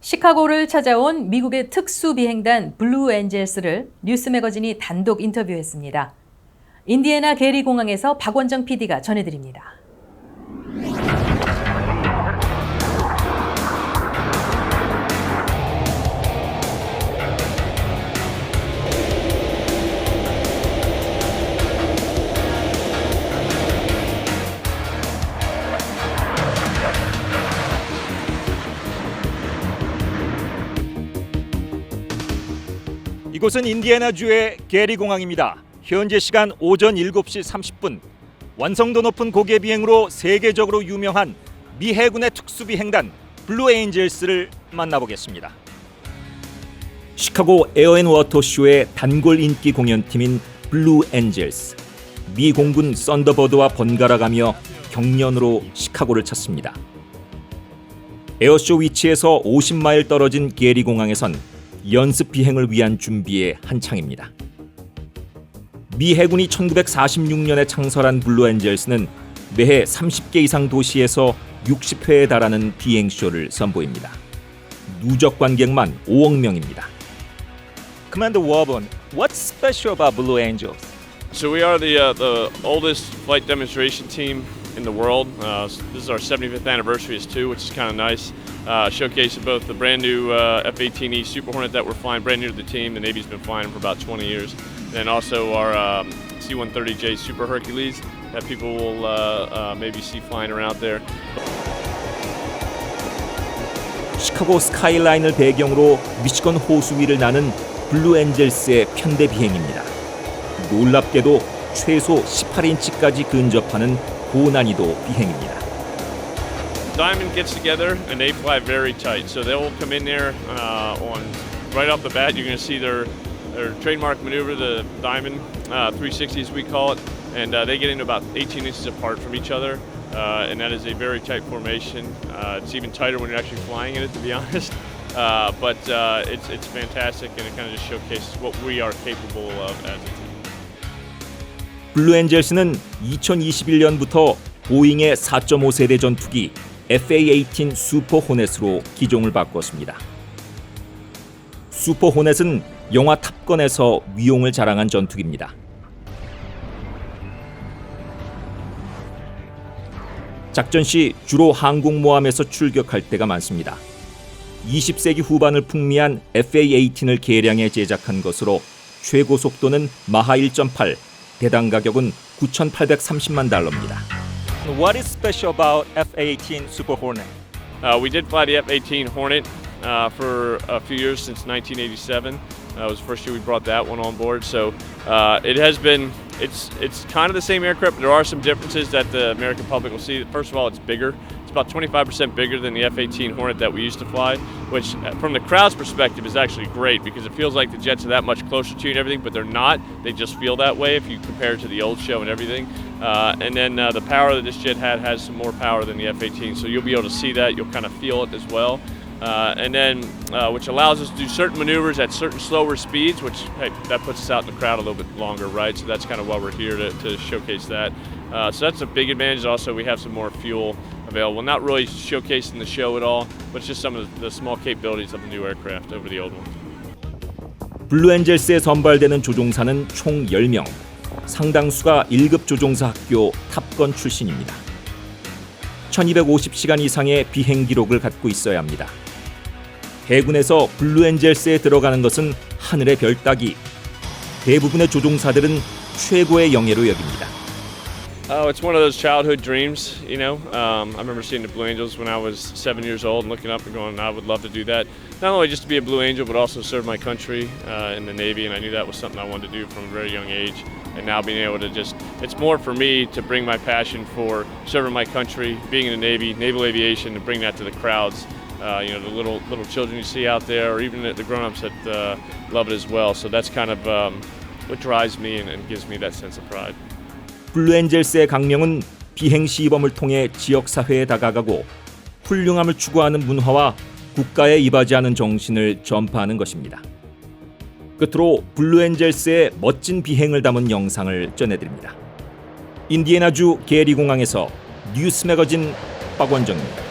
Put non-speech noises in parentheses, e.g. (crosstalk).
시카고를 찾아온 미국의 특수 비행단 블루 엔젤스를 뉴스 매거진이 단독 인터뷰했습니다. 인디애나 게리 공항에서 박원정 PD가 전해드립니다. 이곳은 인디애나주의 게리 공항입니다. 현재 시간 오전 7시 30분. 완성도 높은 고개 비행으로 세계적으로 유명한 미 해군의 특수 비행단 블루 에인젤스를 만나보겠습니다. 시카고 에어앤워터 쇼의 단골 인기 공연팀인 블루 엔젤스. 미 공군 썬더버드와 번갈아가며 경련으로 시카고를 찾습니다. 에어쇼 위치에서 50마일 떨어진 게리 공항에선 연습 비행을 위한 준비에 한창입니다. 미 해군이 1946년에 창설한 블루 엔젤스는 매해 30개 이상 도시에서 60회에 달하는 비행쇼를 선보입니다. 누적 관객만 5억 명입니다. Commander Warburn, what's special about Blue Angels? So we are the uh, the oldest flight demonstration team in the world. Uh, this is our 75th anniversary too, which is kind of nice. Uh, showcasing both the brand new uh, F-18E Super Hornet that we're flying, brand new to the team. The Navy's been flying for about 20 years, and also our um, C-130J Super Hercules that people will uh, uh, maybe see flying around there. 시카고 스카이라인을 배경으로 미시건 호수 위를 나는 블루 엔젤스의 편대 비행입니다. 놀랍게도 최소 18인치까지 근접하는 고난이도 비행입니다. Diamond gets together and they fly very tight. So they'll come in there uh, on right off the bat. You're going to see their their trademark maneuver, the Diamond uh, 360 as we call it, and uh, they get into about 18 inches apart from each other. Uh, and that is a very tight formation. Uh, it's even tighter when you're actually flying in it, to be honest. (laughs) Uh, but uh, it's it's fantastic, and it kind of just showcases what we are capable of as a team. 블루 엔젤스는 2021년부터 보잉의 4.5세대 전투기 FA-18 슈퍼 호넷으로 기종을 바꿨습니다. 슈퍼 호넷은 영화 탑건에서 위용을 자랑한 전투기입니다. 작전 시 주로 항공모함에서 출격할 때가 많습니다. 20세기 후반을 풍미한 FA-18을 개량해 제작한 것으로 최고 속도는 마하 1.8, 대당 가격은 9,830만 달러입니다. What is special about F-18 Super Hornet? Uh, we did fly the F-18 Hornet uh, for a few years since 1987. Uh, was the first year we brought that one on board. So uh, it has been. It's it's kind of the same aircraft, but there are some differences that the American public will see. First of all, it's bigger. It's about 25% bigger than the F-18 Hornet that we used to fly, which, uh, from the crowd's perspective, is actually great because it feels like the jets are that much closer to you and everything, but they're not. They just feel that way if you compare it to the old show and everything. Uh, and then uh, the power that this jet had has some more power than the F-18, so you'll be able to see that. You'll kind of feel it as well. Uh, and then, uh, which allows us to do certain maneuvers at certain slower speeds, which hey, that puts us out in the crowd a little bit longer, right? So that's kind of why we're here to, to showcase that. Uh, so that's a big advantage. Also, we have some more fuel available. Not really showcasing the show at all, but it's just some of the, the small capabilities of the new aircraft over the old one. 블루 엔젤스에 선발되는 조종사는 총 10명. 상당수가 1급 조종사 학교 탑건 출신입니다. 1250시간 이상의 비행 기록을 갖고 있어야 합니다. 해군에서 블루 엔젤스에 들어가는 것은 하늘의 별 따기. 대부분의 조종사들은 최고의 영예로 여깁니다. Oh, it's one of those childhood dreams, you know. Um, I remember seeing the Blue Angels when I was seven years old and looking up and going, I would love to do that. Not only just to be a Blue Angel, but also serve my country uh, in the Navy. And I knew that was something I wanted to do from a very young age. And now being able to just, it's more for me to bring my passion for serving my country, being in the Navy, naval aviation, and bring that to the crowds. Uh, you know, the little little children you see out there, or even the, the grown-ups that uh, love it as well. So that's kind of um, what drives me and, and gives me that sense of pride. 블루 엔젤스의 강명은 비행 시범을 통해 지역 사회에 다가가고 훌륭함을 추구하는 문화와 국가에 이바지하는 정신을 전파하는 것입니다. 끝으로 블루 엔젤스의 멋진 비행을 담은 영상을 전해드립니다. 인디애나주 게리 공항에서 뉴스 매거진 박원정입니다.